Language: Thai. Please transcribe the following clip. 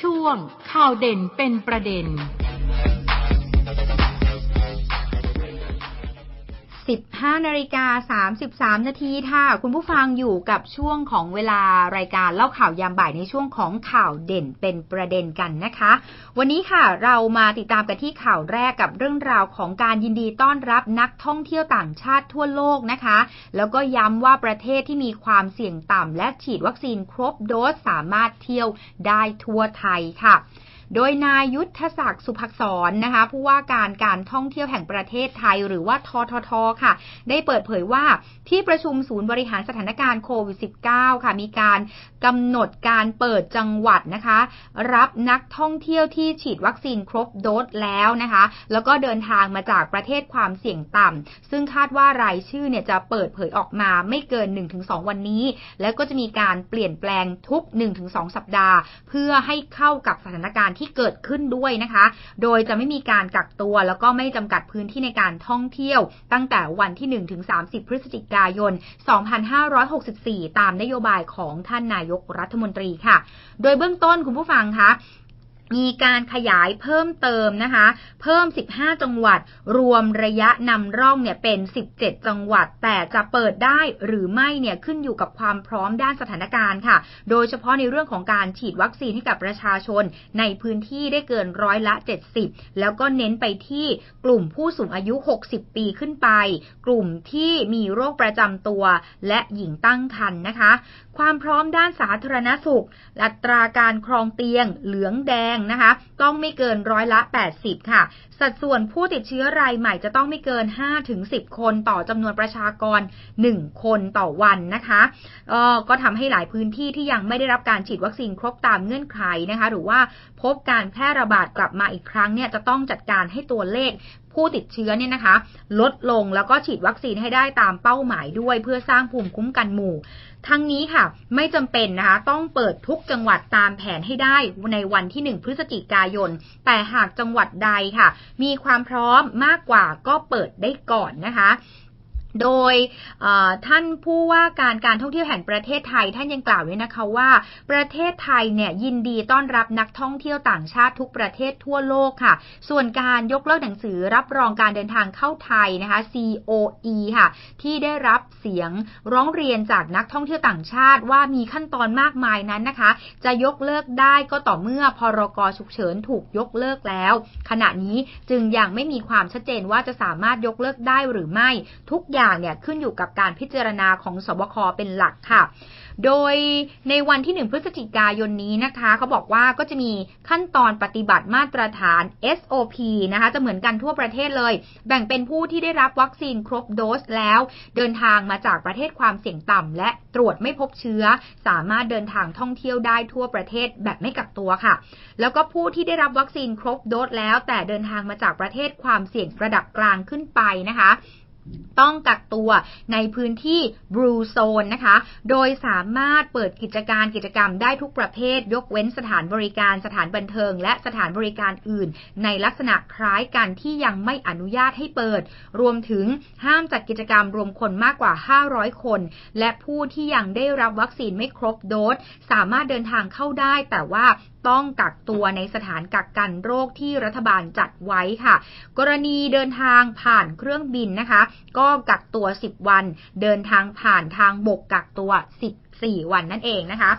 ช่วงข่าวเด่นเป็นประเด็น 15นาฬิกา33 นาทีค่ะ คุณผู้ฟังอยู่กับช่วงของเวลารายการเล่าข่าวยามบ่ายในช่วงของข่าวเด่นเป็นประเด็นกันนะคะ วันนี้ค่ะเรามาติดตามกันที่ข่าวแรกกับเรื่องราวของการยินดีต้อนรับนักท่องเที่ยวต่างชาติทั่วโลกนะคะ แล้วก็ย้ำว่าประเทศที่มีความเสี่ยงต่ำและฉีดวัคซีนครบโดสสามารถเที่ยวได้ทั่วไทยค่ะ โดยนายยุทธศักดิ์สุภักษรนะคะผู้ว่าการการท่องเที่ยวแห่งประเทศไทย หรือว่าทททค่ะ ได้เปิดเผยว่าที่ประชุมศูนย์บริหารสถานการณ์โควิด -19 ค่ะ มีการกำหนดการเปิดจังหวัดนะคะ รับนักท่องเที่ยวที่ฉีดวัคซีนครบโดสแล้วนะคะ แล้วก็เดินทางมาจากประเทศความเสี่ยงต่ำซึ่งคาดว่ารายชื่อเนี่ยจะเปิดเผยออกมาไม่เกิน 1-2 วันนี้ แล้วก็จะมีการเปลี่ยนแปลงทุก 1-2 สัปดาห์ เพื่อให้เข้ากับสถานการณ์ที่เกิดขึ้นด้วยนะคะ โดยจะไม่มีการกักตัวแล้วก็ไม่จำกัดพื้นที่ในการท่องเที่ยว ตั้งแต่วันที่1-30 พฤศจิกายน 2564 ตามนโยบายของท่านนายกรัฐมนตรีค่ะ โดยเบื้องต้นคุณผู้ฟังคะ มีการขยายเพิ่มเติมนะคะ เพิ่ม 15 จังหวัด รวมระยะนำร่องเนี่ยเป็น 17 จังหวัด แต่จะเปิดได้หรือไม่เนี่ยขึ้นอยู่กับความพร้อมด้านสถานการณ์ค่ะ โดยเฉพาะในเรื่องของการฉีดวัคซีนให้กับประชาชน ในพื้นที่ได้เกินร้อยละ 70 แล้วก็เน้นไปที่กลุ่มผู้สูงอายุ 60 ปีขึ้นไป กลุ่มที่มีโรคประจำตัว และหญิงตั้งครรภ์นะคะ ความพร้อมด้านสาธารณสุข อัตราการครองเตียง เหลืองแดงนะคะ ต้องไม่เกินร้อยละ 80 ค่ะ สัดส่วนผู้ติดเชื้อรายใหม่จะต้องไม่เกิน 5-10 คนต่อจำนวนประชากร 1 คนต่อวันนะคะออก็ทำให้หลายพื้นที่ที่ยังไม่ได้รับการฉีดวัคซีนครบตามเงื่อนไขนะคะ หรือว่าพบการแพร่ระบาดกลับมาอีกครั้งเนี่ยจะต้องจัดการให้ตัวเลข ผู้ติดเชื้อเนี่ยนะคะ ลดลงแล้วก็ฉีดวัคซีนให้ได้ตามเป้าหมายด้วย เพื่อสร้างภูมิคุ้มกันหมู่ ทั้งนี้ค่ะ ไม่จำเป็นนะคะ ต้องเปิดทุกจังหวัดตามแผนให้ได้ในวันที่ 1 พฤศจิกายน แต่หากจังหวัดใดค่ะ มีความพร้อมมากกว่าก็เปิดได้ก่อนนะคะ โดยท่านผู้ว่าการการท่องเที่ยวแห่งประเทศไทยท่านยังกล่าวด้วยนะคะว่า ประเทศไทยเนี่ยยินดีต้อนรับนักท่องเที่ยวต่างชาติทุกประเทศทั่วโลกค่ะ ส่วนการยกเลิกหนังสือรับรองการเดินทางเข้าไทยนะคะ COE ค่ะ ที่ได้รับเสียงร้องเรียนจากนักท่องเที่ยวต่างชาติ ว่ามีขั้นตอนมากมายนั้นนะคะ จะยกเลิกได้ก็ต่อเมื่อพรกฉุกเฉินถูกยกเลิกแล้ว ขณะนี้จึงยังไม่มีความชัดเจนว่าจะสามารถยกเลิกได้หรือไม่ทุกอย่างอย่างเนี่ยขึ้นอยู่กับการพิจารณาของสบคเป็นหลักค่ะ โดยในวันที่ 1 พฤศจิกายนนี้นะคะเขาบอกว่าก็จะมีขั้นตอนปฏิบัติมาตรฐาน SOP นะคะจะเหมือนกันทั่วประเทศเลย แบ่งเป็นผู้ที่ได้รับวัคซีนครบโดสแล้ว เดินทางมาจากประเทศความเสี่ยงต่ำและตรวจไม่พบเชื้อ สามารถเดินทางท่องเที่ยวได้ทั่วประเทศแบบไม่กักตัวค่ะ แล้วก็ผู้ที่ได้รับวัคซีนครบโดสแล้ว แต่เดินทางมาจากประเทศความเสี่ยงระดับกลางขึ้นไปนะคะ ต้องกักตัวในพื้นที่บลูโซนนะคะ โดยสามารถเปิดกิจการกิจกรรมได้ทุกประเภท ยกเว้นสถานบริการสถานบันเทิง และสถานบริการอื่น ในลักษณะคล้ายกันที่ยังไม่อนุญาตให้เปิด รวมถึงห้ามจัดกิจกรรมรวมคนมากกว่า 500 คน และผู้ที่ยังได้รับวัคซีนไม่ครบโดส สามารถเดินทางเข้าได้ แต่ว่า ต้องกักตัวในสถานกักกันโรคที่รัฐบาลจัดไว้ค่ะ กรณีเดินทางผ่านเครื่องบินนะคะ ก็กักตัว 10 วัน เดินทางผ่านทางบกกักตัว14วันนั่นเองนะคะ